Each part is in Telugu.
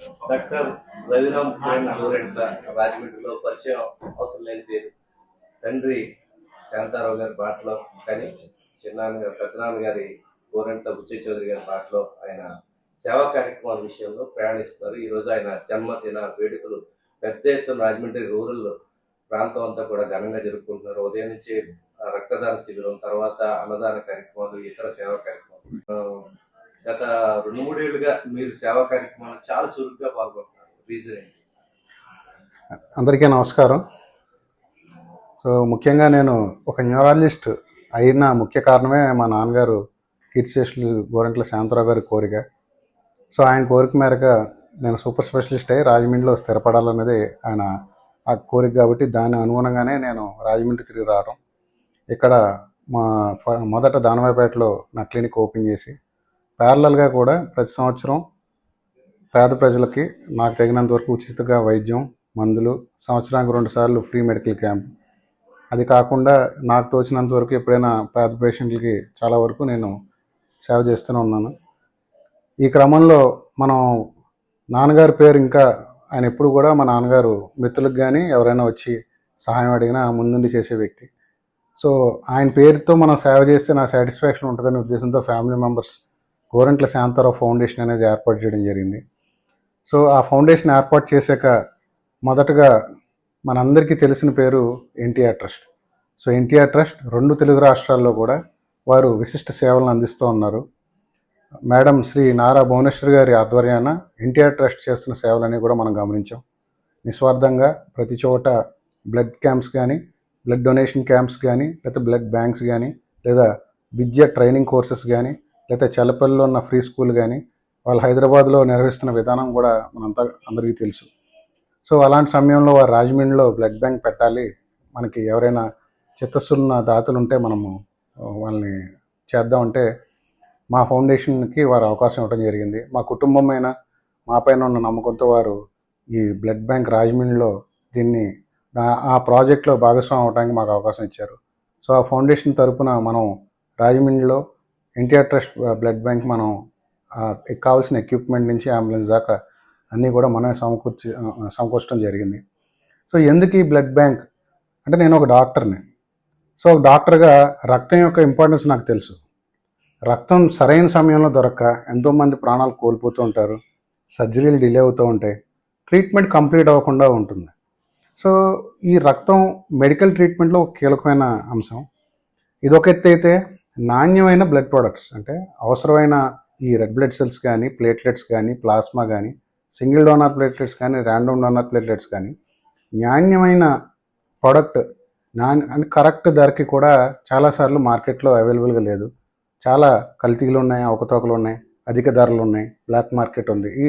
డాక్టర్ రవిరామ్ కిరణ్ రాజమండ్రిలో పరిచయం అవసరం లేని పేరు. తండ్రి శాంతారావు గారి బాటలో కానీ చిన్నాన్నగారు పెద్దనాన్న గారి గోరెంట్ల బుచ్చయ్య చౌదరి గారి బాటలో ఆయన సేవా కార్యక్రమాల విషయంలో ప్రయాణిస్తున్నారు. ఈరోజు ఆయన జన్మదిన వేడుకలు పెద్ద ఎత్తున రాజమండ్రి రూరల్ ప్రాంతం అంతా కూడా ఘనంగా జరుపుకుంటున్నారు. ఉదయం నుంచి ఆ, రక్తదాన శిబిరం తర్వాత అన్నదాన కార్యక్రమాలు ఇతర సేవా కార్యక్రమాలు. గత రెండు మూడేళ్ళుగా మీరు సేవా కార్యక్రమాలు చాలా చురుగ్గా పాల్గొంటున్నారు. రీజన్ ఏంటి? అందరికీ నమస్కారం. సో ముఖ్యంగా నేను ఒక న్యూరాలజిస్ట్ అయిన ముఖ్య కారణమే మా నాన్నగారు కీర్తిశేషులు గోరంట్ల శాంతరావు గారి కోరిక. సో ఆయన కోరిక మేరకు నేను సూపర్ స్పెషలిస్ట్ అయ్యి రాజమండ్రిలో స్థిరపడాలన్నది ఆయన ఆ కోరిక కాబట్టి దాని అనుగుణంగానే నేను రాజమండ్రి తిరిగి రావడం ఇక్కడ మా మొదట దానవాయపేటలో నా క్లినిక్ ఓపెన్ చేసి ప్యారలల్గా కూడా ప్రతి సంవత్సరం పేద ప్రజలకి నాకు తగినంత వరకు ఉచితంగా వైద్యం మందులు సంవత్సరానికి రెండు సార్లు ఫ్రీ మెడికల్ క్యాంప్. అది కాకుండా నాకు తోచినంత వరకు ఎప్పుడైనా పేద పేషెంట్లకి చాలా వరకు నేను సేవ చేస్తూనే ఉన్నాను. ఈ క్రమంలో మనం నాన్నగారి పేరు ఇంకా ఆయన ఎప్పుడు కూడా మా నాన్నగారు మిత్రులకు కానీ ఎవరైనా వచ్చి సహాయం అడిగినా ముందుండి చేసే వ్యక్తి. సో ఆయన పేరుతో మనం సేవ చేస్తే నా సాటిస్ఫాక్షన్ ఉంటుందనే ఉద్దేశంతో family members Gorantla Shantarao foundation అనేది ఏర్పాటు చేయడం జరిగింది. సో ఆ ఫౌండేషన్ ఏర్పాటు చేశాక మొదటగా మనందరికీ తెలిసిన పేరు NTR trust. So NTR trust రెండు తెలుగు రాష్ట్రాల్లో కూడా వారు విశిష్ట సేవలను అందిస్తూ ఉన్నారు. మేడం శ్రీ నారా భువనేశ్వర్ గారి ఆధ్వర్యాన ఎన్టీఆర్ ట్రస్ట్ చేస్తున్న సేవలని కూడా మనం గమనించాం. నిస్వార్థంగా ప్రతి చోట బ్లడ్ క్యాంప్స్ కానీ బ్లడ్ డొనేషన్ క్యాంప్స్ కానీ లేదా బ్లడ్ బ్యాంక్స్ కానీ లేదా విద్య ట్రైనింగ్ కోర్సెస్ కానీ లేకపోతే చల్లపల్లిలో ఉన్న ఫ్రీ స్కూల్ కానీ వాళ్ళు హైదరాబాద్లో నిర్వహిస్తున్న విధానం కూడా మనంతా అందరికీ తెలుసు. సో అలాంటి సమయంలో వారు రాజమండ్రిలో బ్లడ్ బ్యాంక్ పెట్టాలి. మనకి ఎవరైనా చిత్తశున్న దాతలు ఉంటే మనము వాళ్ళని చేద్దామంటే మా ఫౌండేషన్కి వారు అవకాశం ఇవ్వడం జరిగింది. మా కుటుంబమైన మా పైన ఉన్న నమ్మకంతో వారు ఈ బ్లడ్ బ్యాంక్ రాజమండ్రిలో దీన్ని ఆ- ఆ ప్రాజెక్ట్లో భాగస్వామి అవడానికి మాకు అవకాశం ఇచ్చారు. సో ఆ ఫౌండేషన్ తరపున మనం రాజమండ్రిలో ఎన్టీఆర్ ట్రస్ట్ బ్లడ్ బ్యాంక్ మనం కావాల్సిన ఎక్విప్మెంట్ నుంచి అంబులెన్స్ దాకా అన్నీ కూడా మనమే సమకూర్చి సమకూర్చడం జరిగింది. సో ఎందుకు ఈ బ్లడ్ బ్యాంక్? అంటే నేను ఒక డాక్టర్ని. సో ఒక డాక్టర్గా రక్తం యొక్క ఇంపార్టెన్స్ నాకు తెలుసు. రక్తం సరైన సమయంలో దొరక్క ఎంతోమంది ప్రాణాలు కోల్పోతూ ఉంటారు సర్జరీలు డిలే అవుతూ ఉంటాయి ట్రీట్మెంట్ కంప్లీట్ అవ్వకుండా ఉంటుంది. సో ఈ రక్తం మెడికల్ ట్రీట్మెంట్లో ఒక కీలకమైన అంశం. ఇదొక ఎత్తు అయితే నాణ్యమైన బ్లడ్ ప్రొడక్ట్స్ అంటే అవసరమైన ఈ రెడ్ బ్లడ్ సెల్స్ కానీ ప్లేట్లెట్స్ కానీ ప్లాస్మా కానీ సింగిల్ డోనర్ ప్లేట్లెట్స్ కానీ ర్యాండమ్ డోనర్ ప్లేట్లెట్స్ కానీ నాణ్యమైన ప్రోడక్ట్ నాణ్య కరెక్ట్ ధరకి కూడా చాలాసార్లు మార్కెట్లో అవైలబుల్గా లేదు. చాలా కల్తీలు ఉన్నాయి అవకతవకలు ఉన్నాయి అధిక ధరలు ఉన్నాయి బ్లాక్ మార్కెట్ ఉంది. ఈ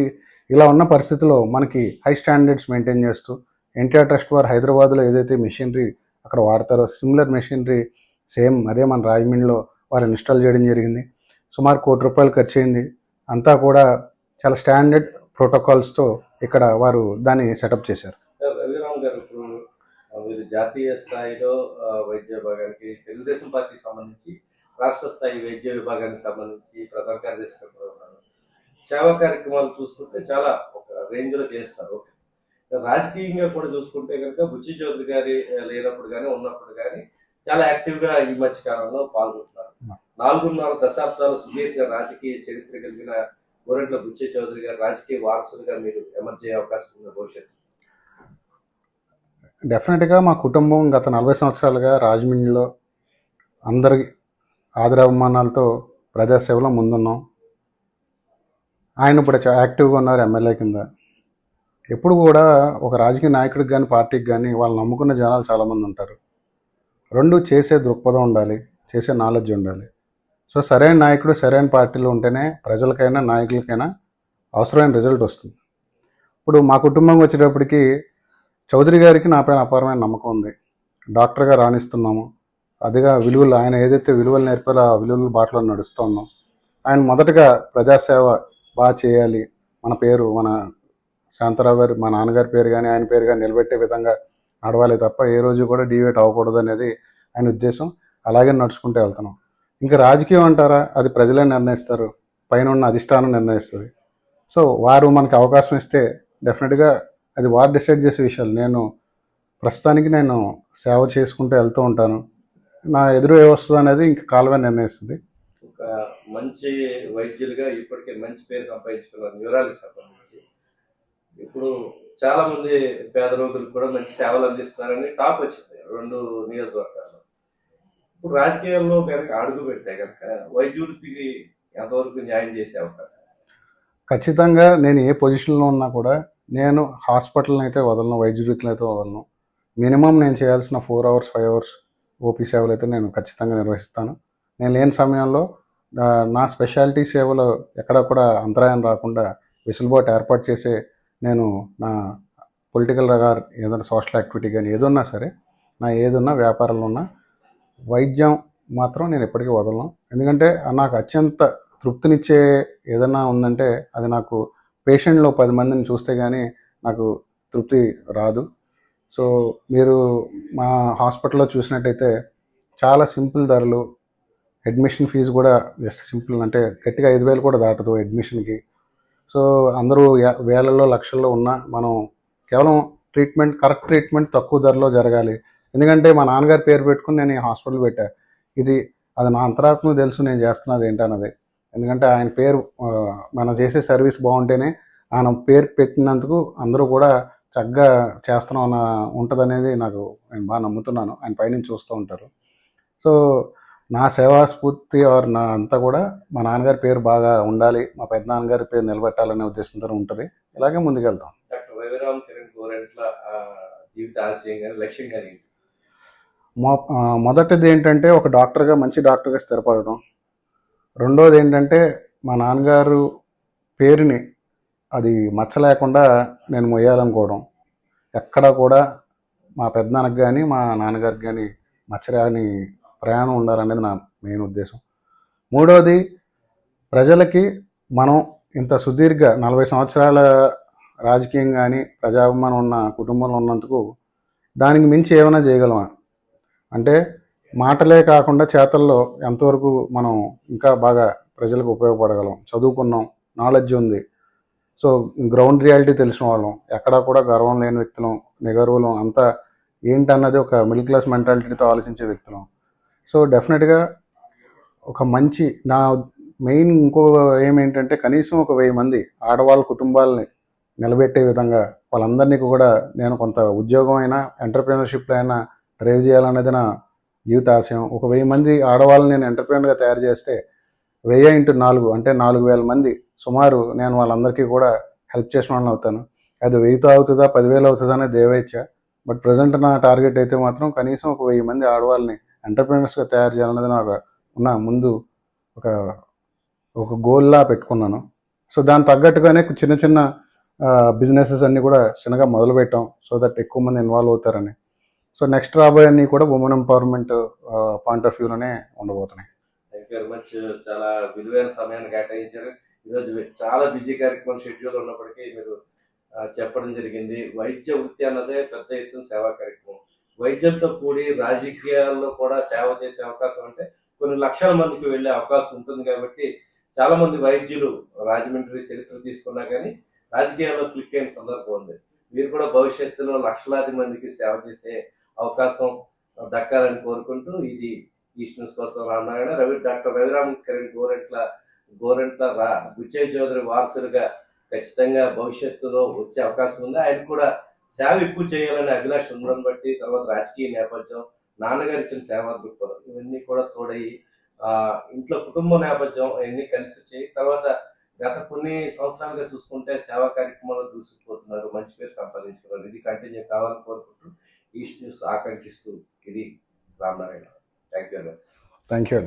ఇలా ఉన్న పరిస్థితిలో మనకి హై స్టాండర్డ్స్ మెయింటైన్ చేస్తూ ఎన్టీఆర్ ట్రస్ట్ వారు హైదరాబాద్లో ఏదైతే మెషినరీ అక్కడ వాడతారో సిమిలర్ మెషినరీ సేమ్ అదే మన రాజమండ్రిలో వారు ఇన్స్టాల్ చేయడం జరిగింది. సుమారు కోటి రూపాయలు ఖర్చు అయింది. అంతా కూడా చాలా స్టాండర్డ్ ప్రోటోకాల్స్తో ఇక్కడ వారు దాన్ని సెటప్ చేశారు. గారు మీరు జాతీయ స్థాయిలో వైద్య విభాగానికి తెలుగుదేశం పార్టీకి సంబంధించి రాష్ట్ర స్థాయి వైద్య విభాగానికి సంబంధించి ప్రధాన కార్యదర్శిగా ఉన్నారు. సేవా కార్యక్రమాలు చూసుకుంటే చాలా ఒక రేంజ్లో చేస్తారు. ఓకే. రాజకీయంగా కూడా చూసుకుంటే కనుక బుచ్చి చౌదరి గారి లేనప్పుడు కానీ ఉన్నప్పుడు కానీ చాలా యాక్టివ్గా ఈ మధ్య కాలంలో పాల్గొంటున్నారు. నాలుగున్నర దశాబ్దాల సుదీర్ఘ రాజకీయ చరిత్ర కలిగిన గోరెంట్ల బుచ్చే చౌదరి గారు రాజకీయ వారసులుగా మీరు ఎమర్జ్ అయ్యే అవకాశం ఉంది భవిష్యత్తు. డెఫినెట్గా మా కుటుంబం గత నలభై సంవత్సరాలుగా రాజమండ్రిలో అందరి ఆదరాభిమానాలతో ప్రజాసేవలో ముందున్నాం. ఆయన ఇప్పుడు చా- యాక్టివ్గా ఉన్నారు ఎమ్మెల్యే కింద. ఎప్పుడు కూడా ఒక రాజకీయ నాయకుడికి కానీ పార్టీకి కానీ వాళ్ళు నమ్ముకున్న జనాలు చాలామంది ఉంటారు. రెండు చేసే దృక్పథం ఉండాలి చేసే నాలెడ్జ్ ఉండాలి. సో సరైన నాయకుడు సరైన పార్టీలో ఉంటేనే ప్రజలకైనా నాయకులకైనా అవసరమైన రిజల్ట్ వస్తుంది. ఇప్పుడు మా కుటుంబం వచ్చేటప్పటికి చౌదరి గారికి నాపైన అపారమైన నమ్మకం ఉంది. డాక్టర్గా రాణిస్తున్నాము. అదిగా విలువలు ఆయన ఏదైతే విలువలు నేర్పారో ఆ విలువల బాటలో నడుస్తూ ఉన్నాం. ఆయన మొదటగా ప్రజాసేవ బాగా చేయాలి. మన పేరు మన శాంతారావు గారు మా నాన్నగారి పేరు కానీ ఆయన పేరు కానీ నిలబెట్టే విధంగా నడవాలి తప్ప ఏ రోజు కూడా డివేట్ అవ్వకూడదు అనేది ఆయన ఉద్దేశం. అలాగే నడుచుకుంటూ వెళ్తున్నాం. ఇంకా రాజకీయం అంటారా? అది ప్రజలే నిర్ణయిస్తారు. పైన ఉన్న అధిష్టానం నిర్ణయిస్తుంది. సో వారు మనకి అవకాశం ఇస్తే డెఫినెట్గా అది వారు డిసైడ్ చేసే విషయాలు. నేను ప్రస్తుతానికి నేను సేవ చేసుకుంటూ వెళ్తూ ఉంటాను. నా ఎదురు ఏ వస్తుంది అనేది ఇంకా కాలమే నిర్ణయిస్తుంది. ఒక మంచి వైద్యులుగా ఇప్పటికే మంచి పేరు సంపాదించుకున్నారు న్యూరాలజీ సంబంధించి ఇప్పుడు చాలా మంది పేద రోగులకు కూడా మంచి సేవలు అందిస్తున్నారని టాప్ వచ్చింది. రెండు నియోజకవర్గాలు ఇప్పుడు రాజకీయాల్లో కనుక అడుగు పెడితే కనుక వైద్యుడికి ఎంతవరకు న్యాయం చేసే అవకాశం? ఖచ్చితంగా నేను ఏ పొజిషన్లో ఉన్నా కూడా నేను హాస్పిటల్ని అయితే వదలను వైద్య అయితే వదలను. మినిమం నేను చేయాల్సిన four hours five hours OP సేవలు అయితే నేను ఖచ్చితంగా నిర్వహిస్తాను. నేను లేని సమయంలో నా స్పెషాలిటీ సేవలు ఎక్కడ కూడా అంతరాయం రాకుండా వెసులుబాటు ఏర్పాటు చేసే నేను నా పొలిటికల్ రగార్ ఏదైనా సోషల్ యాక్టివిటీ కానీ ఏదున్నా సరే నా ఏదున్నా వ్యాపారంలో ఉన్నా వైద్యం మాత్రం నేను ఎప్పటికీ వదలను. ఎందుకంటే నాకు అత్యంత తృప్తినిచ్చే ఏదైనా ఉందంటే అది నాకు పేషెంట్లో పది మందిని చూస్తే కానీ నాకు తృప్తి రాదు. సో మీరు మా హాస్పిటల్లో చూసినట్టయితే చాలా సింపుల్ ధరలు అడ్మిషన్ ఫీజు కూడా జస్ట్ సింపుల్ అంటే గట్టిగా ఐదు వేలు కూడా దాటదు అడ్మిషన్కి. సో అందరూ వేలలో వేలల్లో లక్షల్లో ఉన్న మనం కేవలం ట్రీట్మెంట్ కరెక్ట్ ట్రీట్మెంట్ తక్కువ ధరలో జరగాలి. ఎందుకంటే మా నాన్నగారి పేరు పెట్టుకుని నేను ఈ హాస్పిటల్ పెట్టా. ఇది అది నా అంతరాత్మ తెలుసు నేను చేస్తున్నది ఏంటన్నది. ఎందుకంటే ఆయన పేరు మనం చేసే సర్వీస్ బాగుంటేనే ఆయన పేరు పెట్టినందుకు అందరూ కూడా చక్కగా చేస్తున్నాం అన్న ఉంటుంది అనేది నాకు నేను బాగా నమ్ముతున్నాను. ఆయన పైనుంచి చూస్తూ ఉంటారు. సో నా సేవా స్ఫూర్తి ఆర్ నా అంతా కూడా మా నాన్నగారి పేరు బాగా ఉండాలి మా పెద్ద నాన్నగారి పేరు నిలబెట్టాలనే ఉద్దేశంతో ఉంటుంది. ఇలాగే ముందుకెళ్తాం డాక్టర్ కిరణ్ గోరెంట్ల జీవిత ఆశయం కానీ లక్ష్యం కానీ మొదటిది ఏంటంటే ఒక డాక్టర్గా మంచి డాక్టర్గా స్థిరపడడం. రెండోది ఏంటంటే మా నాన్నగారు పేరుని అది మచ్చ లేకుండా నేను మొయ్యాలనుకోవడం. ఎక్కడా కూడా మా పెద్దనాన్నకి కానీ మా నాన్నగారికి కానీ మచ్చరాని ప్రయాణం ఉండాలనేది నా మెయిన్ ఉద్దేశం. మూడోది ప్రజలకి మనం ఇంత సుదీర్ఘ నలభై సంవత్సరాల రాజకీయం కానీ ప్రజాభిమానం ఉన్న కుటుంబంలో ఉన్నందుకు దానికి మించి ఏమైనా చేయగలమా? అంటే మాటలే కాకుండా చేతల్లో ఎంతవరకు మనం ఇంకా బాగా ప్రజలకు ఉపయోగపడగలం. చదువుకున్నాం నాలెడ్జ్ ఉంది. సో గ్రౌండ్ రియాలిటీ తెలిసిన వాళ్ళం. ఎక్కడా కూడా గర్వం లేని వ్యక్తులం నిగర్వులం. అంతా ఏంటన్నది ఒక మిడిల్ క్లాస్ మెంటాలిటీతో ఆలోచించే వ్యక్తులం. సో డెఫినెట్గా ఒక మంచి నా మెయిన్ ఇంకో ఏమేంటంటే కనీసం ఒక వెయ్యి మంది ఆడవాళ్ళ కుటుంబాలని నిలబెట్టే విధంగా వాళ్ళందరినీ కూడా నేను కొంత ఉద్యోగం అయినా ఎంటర్ప్రినర్షిప్లో అయినా డ్రైవ్ చేయాలనేది నా జీవిత ఆశయం ఒక వెయ్యి మంది ఆడవాళ్ళని నేను ఎంటర్ప్రీనర్గా తయారు చేస్తే వెయ్యి ఇంటూ నాలుగు అంటే నాలుగు వేల మంది సుమారు నేను వాళ్ళందరికీ కూడా హెల్ప్ చేసిన వాళ్ళని అవుతాను. అది వెయ్యితో అవుతుందా పదివేలు అవుతుందా అనేది దేవేచ్ఛ. బట్ ప్రజెంట్ నా టార్గెట్ అయితే మాత్రం కనీసం ఒక వెయ్యి మంది ఆడవాళ్ళని ఎంటర్ప్రీనర్స్గా తయారు చేయాలన్నది నాకు ఉన్న ముందు ఒక ఒక గోల్లా పెట్టుకున్నాను. సో దాని తగ్గట్టుగానే చిన్న చిన్న బిజినెసెస్ అన్నీ కూడా చిన్నగా మొదలుపెట్టాం. సో దట్ ఎక్కువ మంది ఇన్వాల్వ్ అవుతారని. సో నెక్స్ట్ రాబోయే కూడా ఉమెన్ ఎంపవర్మెంట్ పాయింట్ ఆఫ్ వ్యూలోనే ఉండబోతున్నాయి. థ్యాంక్ యూ వెరీ మచ్ చాలా విలువైన సమయాన్ని కేటాయించారు. ఈరోజు చాలా బిజీ కార్యక్రమం షెడ్యూల్ ఉన్నప్పటికీ మీరు చెప్పడం జరిగింది. వైద్య వృత్తి అన్నదే పెద్ద ఎత్తున సేవా కార్యక్రమం. వైద్యంతో కూడి రాజకీయాల్లో కూడా సేవ చేసే అవకాశం అంటే కొన్ని లక్షల మందికి వెళ్ళే అవకాశం ఉంటుంది కాబట్టి చాలా మంది వైద్యులు రాజమండ్రి చరిత్ర తీసుకున్నా కానీ రాజకీయాల్లో క్లిక్ అయిన సందర్భం ఉంది. మీరు కూడా భవిష్యత్తులో లక్షలాది మందికి సేవ చేసే అవకాశం దక్కాలని కోరుకుంటూ ఇది ఈస్ట్ న్యూస్ కోసం రామనారాయణ రవి డాక్టర్ రవిరామ్ కిరణ్ గోరెంట్ల గోరెంట్ల రా బుచ్చయ్య చౌదరి వారసులుగా ఖచ్చితంగా భవిష్యత్తులో వచ్చే అవకాశం ఉంది. ఆయన కూడా సేవ ఎక్కువ చేయాలనే అభిలాష ఉండడం బట్టి తర్వాత రాజకీయ నేపథ్యం నాన్నగారు ఇచ్చిన సేవా దృక్పథం ఇవన్నీ కూడా తోడయి ఆ ఇంట్లో కుటుంబ నేపథ్యం అవన్నీ కలిసి వచ్చాయి. తర్వాత గత కొన్ని సంవత్సరాలుగా చూసుకుంటే సేవా కార్యక్రమాల్లో దూసుకుపోతున్నారు మంచి పేరు సంపాదించుకున్నారు. ఇది కంటిన్యూ కావాలని కోరుకుంటూ ఈస్ట్ న్యూస్ ఆకాంక్షిస్తూ ఇది Ramanarayana thank you thank you